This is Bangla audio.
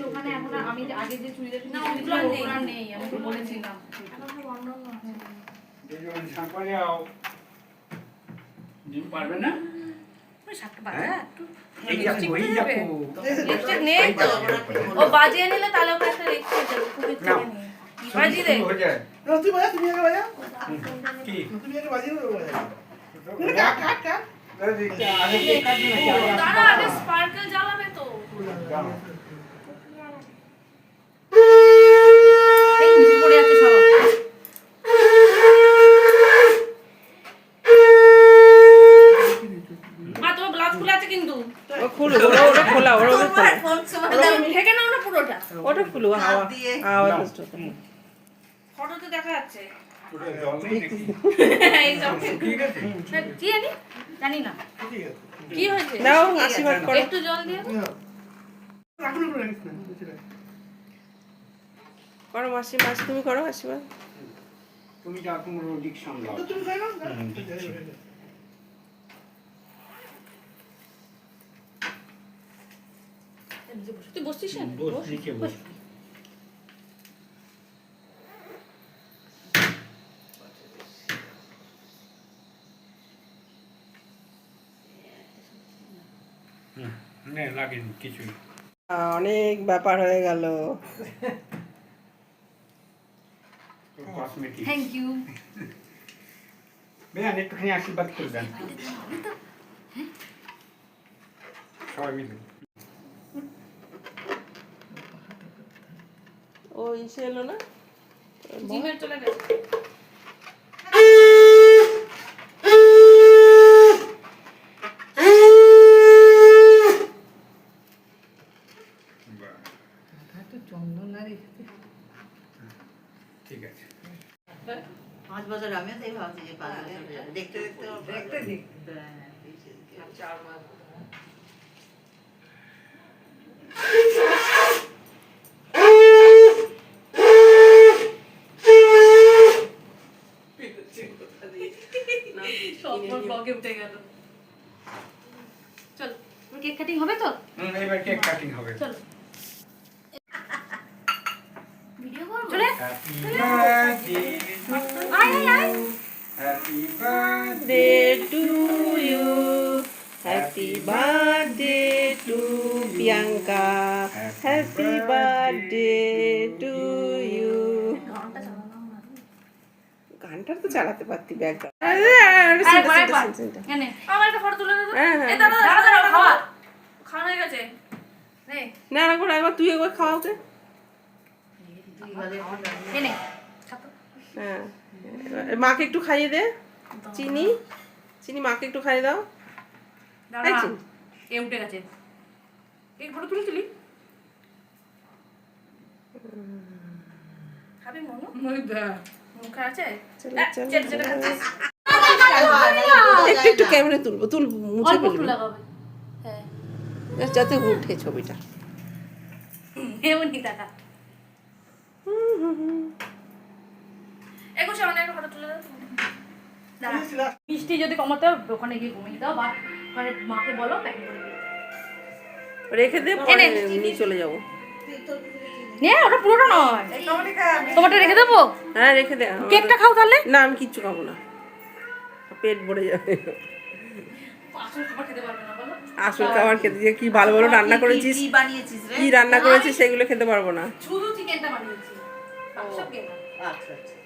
ওখানে এখন আমি আগে যে চুড়িদার না, ওগুলো আর নেই। ওগুলো আর নেই আমি তো বলেছিলাম। এখন সব অন্য অন্য আছে। দুজন সাঁকড়ে আও ডিম পারবে না ওই সাতটা বাজা হ্যাঁ? বাজিয়ে নিলে তাহলে ওকে একটা রেখে দেবো খুবই হয়ে তুমি আগে বাজা কি তুমি আগে বাজিয়ে দেবো কাট কাট। দাঁড়া আগে স্পার্কেল জ্বালাবে তো। ওটা খোলা ওরা ওটা খোলা। ঢেকে নাও না পুরোটা। ওটা খুলো হাওয়া হাওয়া ফটোতে দেখা যাচ্ছে। ঠিক আছে। জানি না। কি হয়েছে? দাও আশীর্বাদ করো। একটু জল না। করো মাসি মাসি তুমি করো আশীর্বাদ। তুমি যা তোমার ওদিক সামলাও তুমি খাই না হুম, যাই হোক, যাই লাগেনি কিছুই অনেক ব্যাপার হয়ে গেল। থ্যাংক ইউ বেয়ান একটুখানি আশীর্বাদ করে দেন। সবাই মিলে। ও ইসে এলো না? জিমের চলে গেছে। ঠিক আছে। পাঁচ বছর আমিও তাই ভাবছি যে পাঁচ বছর দেখতে দেখতে দেখতে দেখতে। সব মোর ব্লগে উঠে গেল। চল কেক কাটিং হবে তো? হুম, এবার কেক কাটিং হবে। চলো। পারতি ব্যাগটা আরেকবার, আরেকবার। এনে, আমার একটা ফটো তুলে দে তো। হ্যাঁ, হ্যাঁ, এই দাদা, দাদা, দাদা, খাওয়া। খাওয়ানো হয়ে গেছে। নে, না একবার একবার তুই একবার খাওয়া ওকে তুই বলে এনে, খা তো। হ্যাঁ মাকে একটু খাইয়ে দে চিনি চিনি মাকে একটু খাইয়ে দাও। এ উঠে গেছে। এই ফটো তুলেছিলি? খাবি মনু? মুখে আছে? চলো, আহ, চলো, যেটা- যেটা খাচ্ছিস। একটু একটু ক্যামেরা তুলবো তুল মুছে অল্প একটু ফেলবি লাগাবে। হ্যাঁ, যাতে উঠে ছবিটা টাকা। একুশে আমাদের একটা ফটো তুলে দাও। মিষ্টি যদি কমাতে হয় ওখানে গিয়ে ঘুমিয়ে দাও বা ওখানে মাকে বলো প্যাকিং করে রেখে দে পরে নিয়ে চলে যাব। নে ওটা পুরোটা নয়। তোমারটা রেখে দেবো? হ্যাঁ রেখে দে। কেকটা খাও তাহলে। না আমি কিচ্ছু খাব না। পেট ভরে যাবে। আসল খাবার খেতে পারবে না বলো। আসল খাবার খেতে দিয়ে কি ভালো ভালো রান্না করেছিস কি বানিয়েছিস রে? কি রান্না করেছিস সেগুলো খেতে পারব না। শুধু চিকেনটা বানিয়েছি। সব আচ্ছা আচ্ছা।